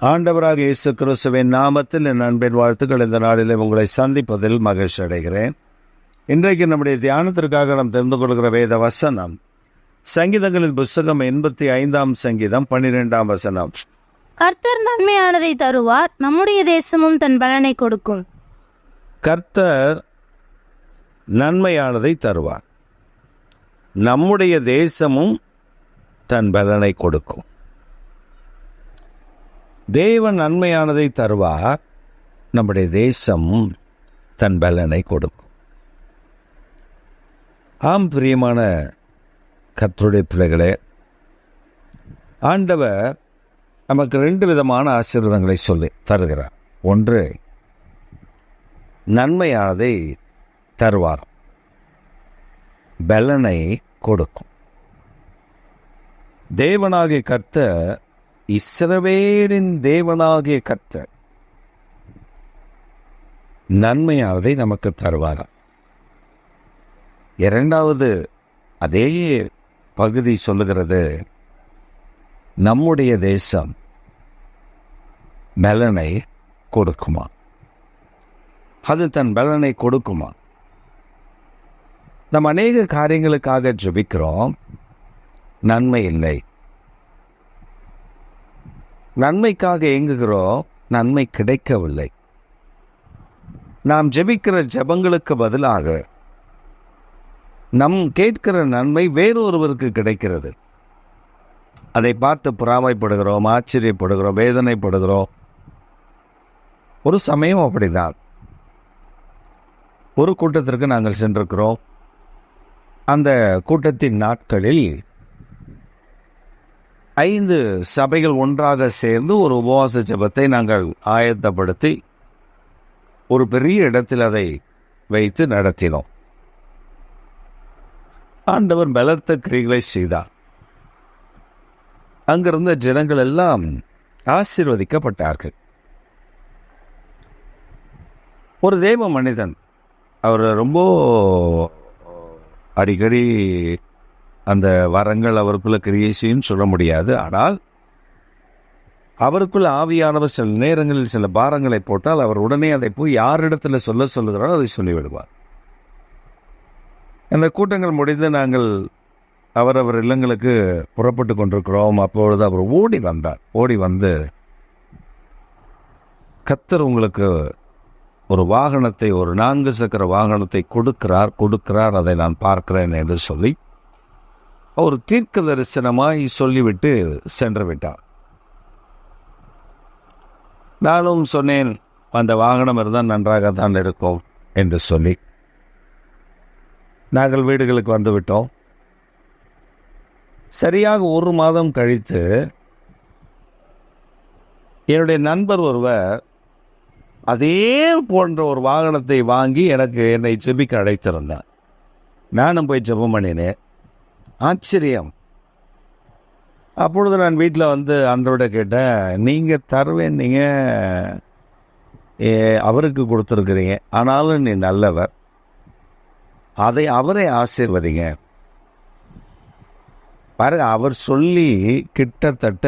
ஆண்டவராக இயேசு கிறிஸ்துவின் நாமத்தில் என் அன்பின் வாழ்த்துக்கள். இந்த நாளிலே உங்களை சந்திப்பதில் மகிழ்ச்சி அடைகிறேன். இன்றைக்கு நம்முடைய தியானத்திற்காக நாம் தெரிந்து கொள்கிற வேத வசனம் சங்கீதங்களின் புஸ்தகம் எண்பத்தி ஐந்தாம் சங்கீதம் பன்னிரெண்டாம் வசனம். கர்த்தர் நன்மையானதை தருவார் நம்முடைய தேசமும் தன் பலனை கொடுக்கும். கர்த்தர் நன்மையானதை தருவார். நம்முடைய தேசமும் தன் பலனை கொடுக்கும். தேவன் நன்மையானதை தருவார் நம்முடைய தேசம் தன் பலனை கொடுக்கும். ஆம் பிரியமான கத்தருடைய பிள்ளைகளே ஆண்டவர் நமக்கு ரெண்டு விதமான ஆசீர்வாதங்களை சொல்லி தருகிறார். ஒன்று நன்மையானதை தருவார் பலனை கொடுக்கும். தேவனாகிய கர்த்தர் இஸ்ரவேலின் தேவனாகிய கர்த்தர் நன்மையானதை நமக்கு தருவாராம் இரண்டாவது அதே பகுதி சொல்லுகிறது நம்முடைய தேசம் பலனை கொடுக்குமா? அது தன் பலனை கொடுக்குமா? நம்ம அநேக காரியங்களுக்காக ஜபிக்கிறோம் நன்மை இல்லை. நன்மைக்காக ஏங்குகிறோம் நன்மை கிடைக்கவில்லை. நாம் ஜெபிக்கிற ஜெபங்களுக்கு பதிலாக நம் கேட்கிற நன்மை வேறொருவருக்கு கிடைக்கிறது. அதை பார்த்து பொறாமைப்படுகிறோம் ஆச்சரியப்படுகிறோம் வேதனைப்படுகிறோம். ஒரு சமயம் அப்படிதான். ஒரு கூட்டத்திற்கு நாங்கள் சென்றிருக்கிறோம். அந்த கூட்டத்தின் நாட்களில் ஐந்து சபைகள் ஒன்றாக சேர்ந்து ஒரு உபவாச ஜெபத்தை நாங்கள் ஆயத்தப்படுத்தி ஒரு பெரிய இடத்தில் அதை வைத்து நடத்தினோம். ஆண்டவர் பலத்த கிரிகளை செய்தார். அங்கிருந்த ஜனங்கள் எல்லாம் ஆசீர்வதிக்கப்பட்டார்கள். ஒரு தேவ மனிதன் அவர் ரொம்ப அடிக்கடி அந்த வரங்கள் அவருக்குள்ள கிரியேஷன் சொல்ல முடியாது. ஆனால் அவருக்குள்ள ஆவியானவர் சில நேரங்களில் சில பாரங்களை போட்டால் அவர் உடனே அதை போய் யாரிடத்தில் சொல்ல சொல்லுகிறாரோ அதை சொல்லிவிடுவார். அந்த கூட்டங்கள் முடிந்து நாங்கள் அவரவர் இல்லங்களுக்கு புறப்பட்டு கொண்டிருக்கிறோம். அப்பொழுது அவர் ஓடி வந்தார். ஓடி வந்து கத்தர் உங்களுக்கு ஒரு வாகனத்தை ஒரு நான்கு சக்கர வாகனத்தை கொடுக்கிறார் கொடுக்கிறார் அதை நான் பார்க்கிறேன் என்று சொல்லி அவர் தீர்க்க தரிசனமாய் சொல்லிவிட்டு சென்று விட்டார் நானும் சொன்னேன் அந்த வாகனம் இருந்தால் நன்றாகத்தான் இருக்கும் என்று சொல்லி. நாங்கள் வீடுகளுக்கு வந்துவிட்டோம். சரியாக ஒரு மாதம் கழித்து என்னுடைய நண்பர் ஒருவர் அதே போன்ற ஒரு வாகனத்தை வாங்கி எனக்கு என்னை செபிக்க அழைத்திருந்தார். நானும் போய் ஜெபம் பண்ணினேன். ஆச்சரியம். அப்பொழுது நான் வீட்டில் வந்து அன்றோட கேட்டேன் நீங்கள் தருவேன் நீங்கள் அவருக்கு கொடுத்துருக்குறீங்க. ஆனாலும் நீ நல்லவர். அதை அவரை ஆசீர்வதிங்க. பாருங்க அவர் சொல்லி கிட்டத்தட்ட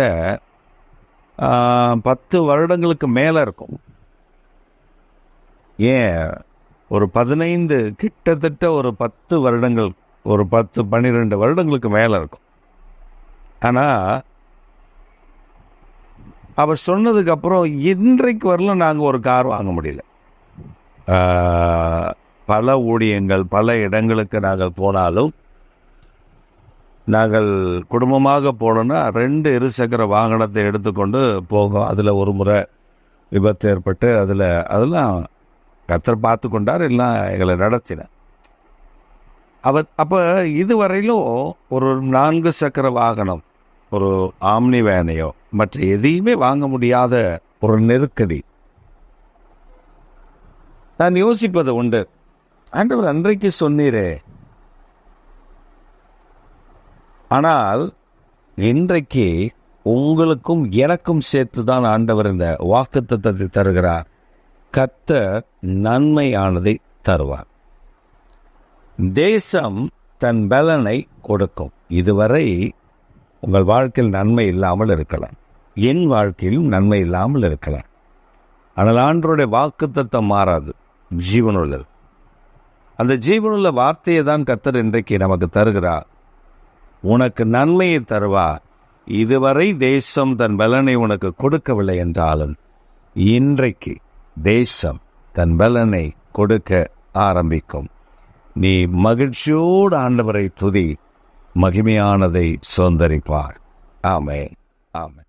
பத்து வருடங்களுக்கு மேலே இருக்கும். ஏன்? ஒரு பதினைந்து கிட்டத்தட்ட ஒரு பத்து வருடங்கள் ஒரு பத்து பன்னிரெண்டு வருடங்களுக்கு மேலே இருக்கும். ஆனால் அவர் சொன்னதுக்கப்புறம் இன்றைக்கு வரலும் நாங்கள் ஒரு கார் வாங்க முடியல. பல ஊழியங்கள் பல இடங்களுக்கு நாங்கள் போனாலும் நாங்கள் குடும்பமாக போனோன்னா ரெண்டு இருசக்கர வாகனத்தை எடுத்துக்கொண்டு போகும். அதில் ஒரு முறை விபத்து ஏற்பட்டு அதில் அதெல்லாம் கத்தர் பார்த்து கொண்டார் எல்லாம் எங்களை நடத்தினார். அவர் அப்போ இதுவரையிலும் ஒரு நான்கு சக்கர வாகனம் ஒரு ஆம்னி வேனையோ மற்ற எதையுமே வாங்க முடியாத ஒரு நெருக்கடி. நான் யோசிப்பது உண்டு. ஆண்டவர் அன்றைக்கு சொன்னீரே. ஆனால் இன்றைக்கு உங்களுக்கும் எனக்கும் சேர்த்து தான் ஆண்டவர் இந்த வாக்குத்தத்தத்தை தருகிறார். கத்த நன்மையானதை தருவார். தேசம் தன் பலனை கொடுக்கும். இதுவரை உங்கள் வாழ்க்கையில் நன்மை இல்லாமல் இருக்கலாம். என் வாழ்க்கையிலும் நன்மை இல்லாமல் இருக்கலாம். ஆனால் ஆண்டருடைய வாக்குத்தத்தம் மாறாது. ஜீவனுள்ளது அந்த ஜீவனுள்ள வார்த்தையை தான் கத்தர் இன்றைக்கு நமக்கு தருகிறார். உனக்கு நன்மையை தருவார் இதுவரை தேசம் தன் பலனை உனக்கு கொடுக்கவில்லை என்றாலும் இன்றைக்கு தேசம் தன் பலனை கொடுக்க ஆரம்பிக்கும். நீ மகிழ்ச்சியோடு ஆண்டவரை துதி மகிமையானதை சுதந்தரிப்பார். ஆமே ஆமே